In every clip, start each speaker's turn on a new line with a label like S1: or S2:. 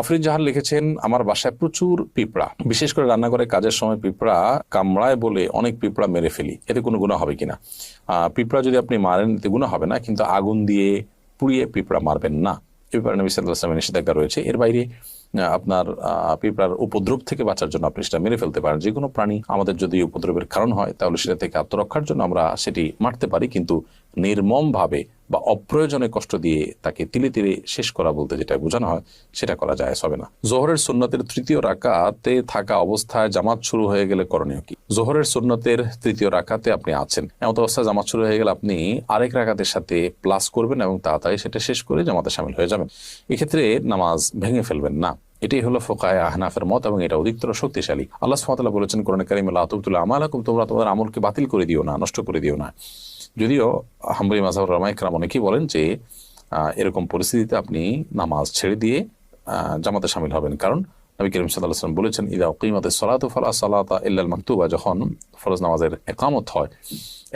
S1: আফরিদ জাহান লিখেছেন, আমার বাসায় প্রচুর পিঁপড়া। বিশেষ করে রান্নাঘরে কাজের সময় পিঁপড়া কামড়ায় বলে অনেক পিঁপড়া মেরে ফেলি। এতে কোনো গুণা হবে কিনা? পিঁপড়া যদি আপনি মারেন, এতে গুণা হবে না, কিন্তু আগুন দিয়ে পুড়িয়ে পিঁপড়া মারবেন না। এ ব্যাপারে নবী সাল্লাহ আসলামের নিষেধাজ্ঞা রয়েছে। এর বাইরে আপনার পিঁপড়ার উপদ্রব থেকে বাঁচার জন্য আপনি সেটা মেরে ফেলতে পারেন। যে কোনো প্রাণী আমাদের যদি উপদ্রবের কারণ হয়, তাহলে সেটা থেকে আত্মরক্ষার জন্য আমরা সেটি মারতে পারি, কিন্তু নির্মমভাবে বা অপ্রয়োজনে কষ্ট দিয়ে তাকে তিলে তিলে শেষ করা বলতে যেটা বোঝানো হয়, সেটা করা যায় হবে না। জোহরের সুন্নতের তৃতীয় রাকাতে থাকা অবস্থায় জামাত শুরু হয়ে গেলে করণীয় কি? জোহরের সুন্নতের তৃতীয় রাকাতে আপনি আছেন। এমন অবস্থায় জামাত শুরু হয়ে গেলে আপনি আরেক রাকাতের সাথে প্লাস করবেন এবং তাড়াতাড়ি সেটা শেষ করে জামাতে সামিল হয়ে যাবেন। এক্ষেত্রে নামাজ ভেঙে ফেলবেন না। এটাই হলো ফোকায় আহনাফের মত এবং এটা অধিকতর শক্তিশালী। আল্লাহ সুমতাল্লাহ বলেছেন কোরআন কারিমে, লা তুবতুল আমালাকুম, তোমরা তোমাদের আমলকে বাতিল করে দিও না, নষ্ট করে দিও না। যদিও হাম্বরি মাজাহুর রামাইকরাম অনেকেই বলেন যে এরকম পরিস্থিতিতে আপনি নামাজ ছেড়ে দিয়ে জামাতে সামিল হবেন। কারণ নবী করিম সাল্লাহ সাল্লাম বলেছেন, ইদা কিমাতে সলাত ফালা সালাতা ইল্লাল মাকতুবা যখন ফরজ নামাজের একামত হয়,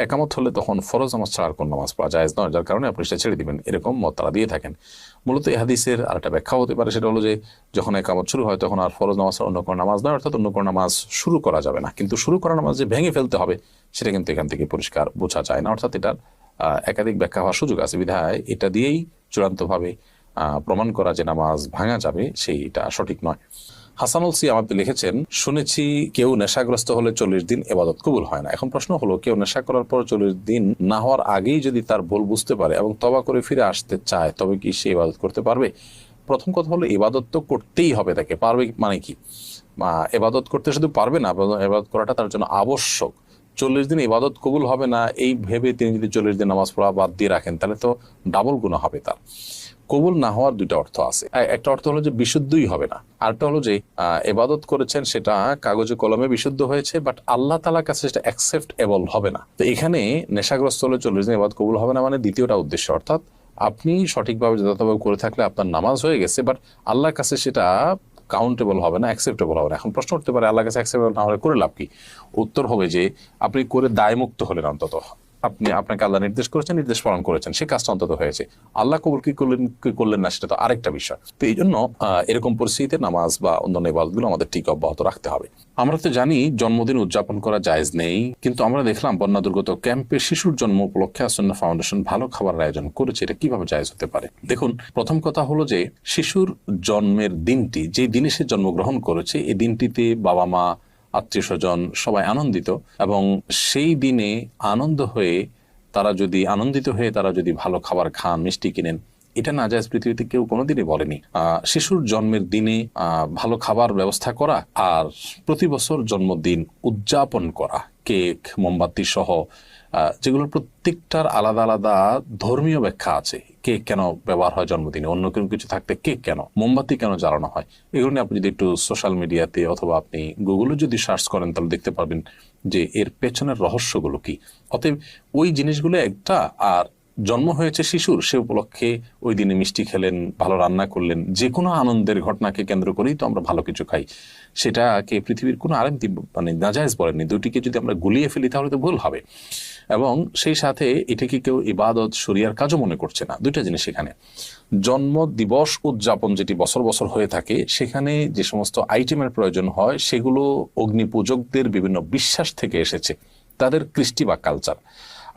S1: একামত হলে তখন ফরজ নামাজ ছাড়ার কোন নামাজ পড়া যায় নয়, যার কারণে আপনি সেটা ছেড়ে দিবেন। এরকম মত তারা দিয়ে থাকেন। মূলত এই হাদিসের আর একটা ব্যাখ্যা হতে পারে, সেটা হলো যে, যখন একামত শুরু হয়, তখন আর ফরজ নামাজ অন্য কোনো নামাজ নয়, অর্থাৎ অন্য কোনো নামাজ শুরু করা যাবে না। কিন্তু শুরু করা নামাজ যে ভেঙে ফেলতে হবে, সেটা কিন্তু এখান থেকে পরিষ্কার বোঝা যায় না। অর্থাৎ এটার একাধিক ব্যাখ্যা হওয়ার সুযোগ আছে। বিধায় এটা দিয়েই চূড়ান্তভাবে প্রমাণ করা যে নামাজ ভাঙা যাবে, সেইটা সঠিক নয়। হাসানুল সিয়াম আপনি লিখেছেন, শুনেছি কেউ নেশাগ্রস্ত হলে চল্লিশ দিন এবাদত কবুল হয় না। এখন প্রশ্ন হলো, কেউ নেশা করার পর চল্লিশ দিন না হওয়ার আগেই যদি তার ভুল বুঝতে পারে এবং তবা করে ফিরে আসতে চায়, তবে কি সে ইবাদত করতে পারবে? প্রথম কথা হলো ইবাদত তো করতেই হবে তাকে। পারবে মানে কি? এবাদত করতে শুধু পারবে না এবাদত করাটা তার জন্য আবশ্যক। চল্লিশ দিন ইবাদত কবুল হবে না, এই ভেবে তিনি যদি চল্লিশ দিন নামাজ পড়া বাদ দিয়ে রাখেন, তাহলে তো ডাবল গুণ হবে তার। কবুল না হওয়ার দুইটা অর্থ আছে। একটা অর্থ হলো যে বিশুদ্ধই হবে না। আরেকটা হলো যে এবাদত করেছেন সেটা কাগজে কলমে বিশুদ্ধ হয়েছে বাট আল্লাহ তালার কাছে সেটা অ্যাকসেপ্টেবল হবে না। তো এখানে নেশাগ্রস্ত হলে চল্লিশ দিন এবাদত কবুল হবে না মানে দ্বিতীয়টা উদ্দেশ্য। অর্থাৎ আপনি সঠিকভাবে যথাযথভাবে করে থাকলে আপনার নামাজ হয়ে গেছে বাট আল্লাহর কাছে সেটা কাউন্টেবল হবে না অ্যাকসেপ্টেবল হবে না। এখন প্রশ্ন উঠতে পারে আল্লাহ কাছে অ্যাকসেপ্টেবল না হলে করে লাভ কি? উত্তর হবে যে, আপনি করে দায়মুক্ত হলেন অন্তত। আপনি আপনাকে আল্লাহ নির্দেশ করেছেন, নির্দেশ পালন করেছেন, সে কাজটা অন্তত হয়েছে। আল্লাহ কবুল কি করলেন কি করলেন না সেটা তো আরেকটা বিষয়। তো এই জন্য এরকম পরিস্থিতিতে নামাজ বা অন্যান্য ইবাদতগুলো আমাদের ঠিক অব্যাহত রাখতে হবে। আমরা তো জানি জন্মদিন উদযাপন করা জায়েজ নেই, কিন্তু আমরা দেখলাম বন্যা দুর্গত ক্যাম্পে শিশুর জন্ম উপলক্ষে আসন্ন ফাউন্ডেশন ভালো খাবার আয়োজন করেছে, এটা কীভাবে জায়েজ হতে পারে? দেখুন, প্রথম কথা হলো যে, শিশুর জন্মের দিনটি, যে দিনে সে জন্মগ্রহণ করেছে, এই দিনটিতে বাবা মা আত্মীয় স্বজন সবাই আনন্দিত এবং সেই দিনে আনন্দ হয়ে তারা যদি, আনন্দিত হয়ে তারা যদি ভালো খাবার খান, মিষ্টি কিনেন, এটা না যায় পৃথিবীতে কেউ কোনোদিনই বলেনি। শিশুর জন্মের দিনে ভালো খাবার ব্যবস্থা করা আর প্রতি বছর জন্মদিন উদযাপন করা, কেক, মোমবাতি সহ আহ, যেগুলোর প্রত্যেকটার আলাদা আলাদা ধর্মীয় ব্যাখ্যা আছে। কেক কেন ব্যবহার হয় জন্মদিনে? অন্য কোনো কিছু থাকতে কেক কেন? মোমবাতি কেন জ্বালানো হয়? এগুলো নিয়ে আপনি যদি একটু সোশ্যাল মিডিয়াতে অথবা আপনি গুগলে যদি সার্চ করেন তাহলে দেখতে পাবেন যে এর পেছনের রহস্যগুলো কি। অতএব ওই জিনিসগুলো একটা আর জন্ম হয়েছে শিশুর সে উপলক্ষে ওই দিনে মিষ্টি খেলেন ভালো রান্না করলেন যে কোনো আনন্দের ঘটনাকে কেন্দ্র করেই তো আমরা ভালো কিছু খাই। সেটাকে পৃথিবীর কোনো আরেম মানে নাজায়জ বলেননি। দুটিকে যদি আমরা গুলিয়ে ফেলি তাহলে তো ভুল হবে। এবং সেই সাথে এটাকে কেউ ইবাদত, শরিয়ার কাজও মনে করছে না। দুইটা জিনিস সেখানে জন্ম দিবস উদযাপন যেটি বছর বছর হয়ে থাকে, সেখানে যে সমস্ত আইটেমের প্রয়োজন হয়, সেগুলো অগ্নি পূজকদের বিভিন্ন বিশ্বাস থেকে এসেছে। তাদের কৃষ্টি বা কালচার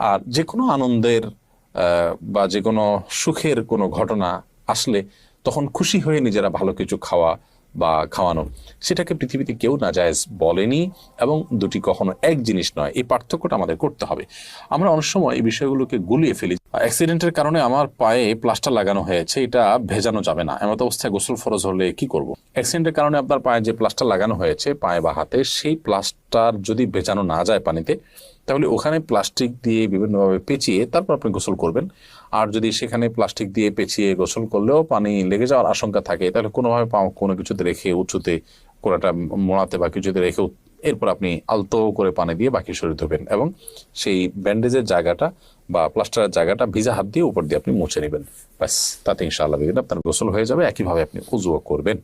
S1: আর যে কোনো আনন্দের বা যে কোনো সুখের কোনো ঘটনা আসলে তখন খুশি হয়ে নিজেরা ভালো কিছু খাওয়া বা খাওয়ানো, সেটাকে পৃথিবীতে কেউ না জায়েজ বলেনি এবং দুটি কখনো এক জিনিস নয়, এই পার্থক্যটা আমাদের করতে হবে। আমরা অনেক সময় এই বিষয়গুলোকে গুলিয়ে ফেলি। অ্যাক্সিডেন্টের কারণে আমার পায়ে প্লাস্টার লাগানো হয়েছে, এটা ভেজানো যাবে না। এমত অবস্থায় গোসল ফরজ হলে কি করব? অ্যাক্সিডেন্টের কারণে আপনার পায়ে যে প্লাস্টার লাগানো হয়েছে, পায়ে বা হাতে, সেই প্লাস্টার যদি ভেজানো না যায় পানিতে, তাহলে ওখানে প্লাস্টিক দিয়ে বিভিন্নভাবে পেঁচিয়ে তারপর আপনি গোসল করবেন। আর যদি সেখানে প্লাস্টিক দিয়ে পেঁচিয়ে গোসল করলেও পানি লেগে যাওয়ার আশঙ্কা থাকে, তাহলে কোনোভাবে কোনো কিছুতে রেখে উঁচুতে কোনোটা মোড়াতে বা কিছুতে রেখে এরপর আপনি আলতো করে পানি দিয়ে বাকি শরীর ধোবেন এবং সেই ব্যান্ডেজের জায়গাটা বা প্লাস্টারের জায়গাটা ভিজা হাত দিয়ে উপর দিয়ে আপনি মুছে নেবেন। ব্যাস, তাতে ইনশাআল্লাহ আপনার গোসল হয়ে যাবে। একইভাবে আপনি উজুও করবেন।